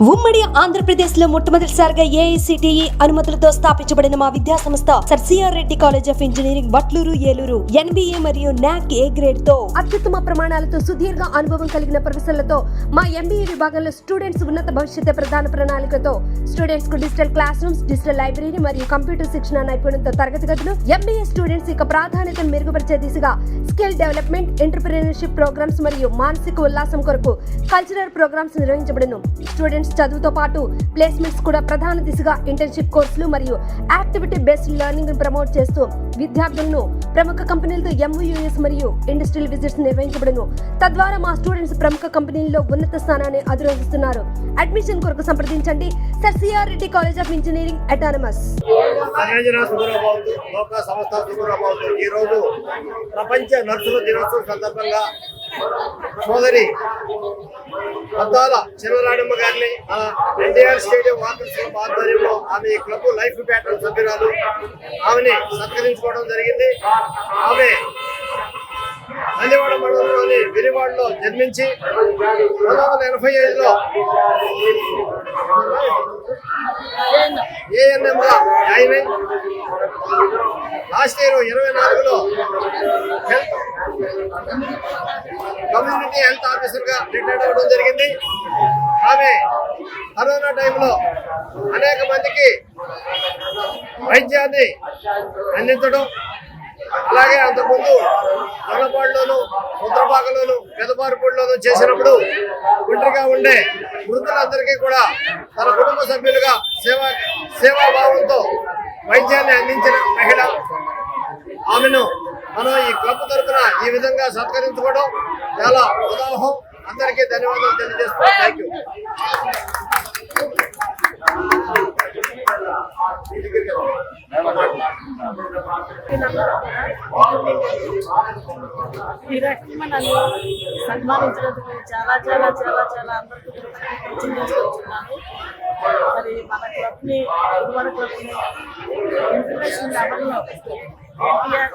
ఉమ్మడి ఆంధ్రప్రదేశ్లో మొట్టమొదటిసారిగా ఏఐసిటిఈ అనుమతులతో స్థాపించబడిన మా విద్యా సంస్థ sir CR Reddy college of engineering Vatluru Eluru NBA మరియు నాక్ ఏ గ్రేడ్తో అత్యుత్తమ ప్రమాణాలతో సుదీర్ఘ అనుభవం కలిగిన ప్రొఫెసర్లతో మా ఎంబీఏ విభాగంలో స్టూడెంట్స్ ఉన్నత భవిష్యత్ ప్రధాన ప్రణాళికతో స్టూడెంట్స్కు digital classrooms digital library మరియు కంప్యూటర్ శిక్షణ నైపుణ్యంతో తరగతి గదులు ఎంబీఏ స్టూడెంట్స్ యొక్క ప్రాధాన్యతను మెరుగుపరిచే దిశగా స్కిల్ డెవలప్మెంట్ ఎంటర్ప్రీనర్షిప్ ప్రోగ్రామ్స్ మరియు మానసిక ఉల్లాసం కొరకు కల్చరల్ ప్రోగ్రామ్స్ నిర్వహించబడును. స్టూడెంట్స్ చదువుతో పాటు ప్లేస్మెంట్స్ కూడా ప్రధాన దిశగా ఇంటర్న్షిప్ కోర్సులు మరియు యాక్టివిటీ బేస్డ్ లెర్నింగ్ ప్రమోట్ చేస్తూ విద్యార్థులను ప్రముఖ కంపెనీలతో ఎంయూఎస్ మరియు ఇండస్ట్రియల్ విజిట్స్ నిర్వహించబడును. తద్వారా మా స్టూడెంట్స్ ప్రముఖ కంపెనీల్లో ఉన్నత స్థానాన్ని అధిరోహిస్తున్నారు. అడ్మిషన్ కొరకు సంప్రదించండి. Sir CR Reddy college of engineering autonomous సంస్థ ఈ రోజు ప్రపంచ నర్సుల దినోత్సవం సందర్భంగా సోదరి అద్దాల చిన్నరాడమ్మ గారిని ఎన్టీఆర్ స్టేడియం వాకర్స్ క్లబ్ ఆధ్వర్యంలో ఆమె క్లబ్ లైఫ్ ప్యాటర్న్ సభ్యురాలు ఆమెని సత్కరించుకోవడం జరిగింది. ఆమె నందివాడ మండలంలోని విరివాడలో జన్మించి పంతొమ్మిది వందల ఎనభై ఐదులో ఏఎన్ఎంగా జాయిన్ అయి లాస్ట్ ఇయర్ ఇరవై నాలుగులో హెల్త్ కమ్యూనిటీ హెల్త్ ఆఫీసర్గా రిటైర్డ్ అవ్వడం జరిగింది. ఆమె కరోనా టైంలో అనేక మందికి వైద్యాన్ని అందించడం అలాగే అంతకుముందు దొంగపాడులోను ముద్రపాకలోను పెదపారుపూడిలోను చేసినప్పుడు ఒంటరిగా ఉండే వృద్ధులందరికీ కూడా తన కుటుంబ సభ్యులుగా సేవా సేవాభావంతో వైద్యాన్ని అందించిన మహిళ ఆమెను మనం ఈ క్లబ్ తరఫున ఈ విధంగా సత్కరించుకోవడం చాలా ఉదాహం. అందరికీ ధన్యవాదాలు తెలియజేస్తున్నాం థ్యాంక్ యూ ఈ రకంగా నన్ను సన్మానించినందుకు చాలా చాలా చాలా చాలా అందరికీ కృతజ్ఞతలు మరి మన క్లబ్ని మన క్లబ్ని ఇంటర్నేషనల్ లెవెల్లో ఎన్టీఆర్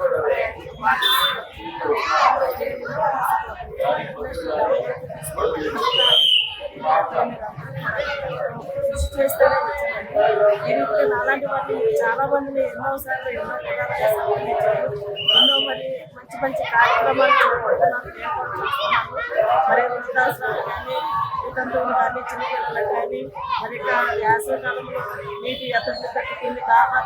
కృషి చేస్తూనే వచ్చిందండి నేను ఇప్పుడు వాటిని చాలా మందిని ఎన్నో సార్లు ఎన్నో విధాలుగా సంబంధించారు ఎన్నో మరి మంచి మంచి కార్యక్రమాలు చేపడుతున్నాను మరి వృద్ధాశ్రమం కానీ వితంతువులు కానీ చిన్నపిల్లలకు కానీ మరి ఇక వేసవికాలంలో నీటి అతను తట్టుకుంది దాహా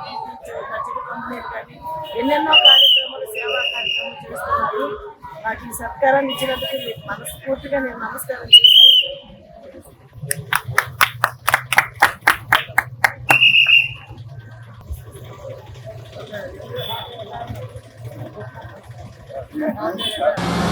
చిరు కంపెనీలు కానీ ఎన్నెన్నో కార్యక్రమాలు సేవా కార్యక్రమాలు చేస్తున్నారు. నాకు ఈ సత్కారాన్ని ఇచ్చినందుకు మీకు మనస్ఫూర్తిగా నేను నమస్కారం చేసుకుంటున్నాను Thank you.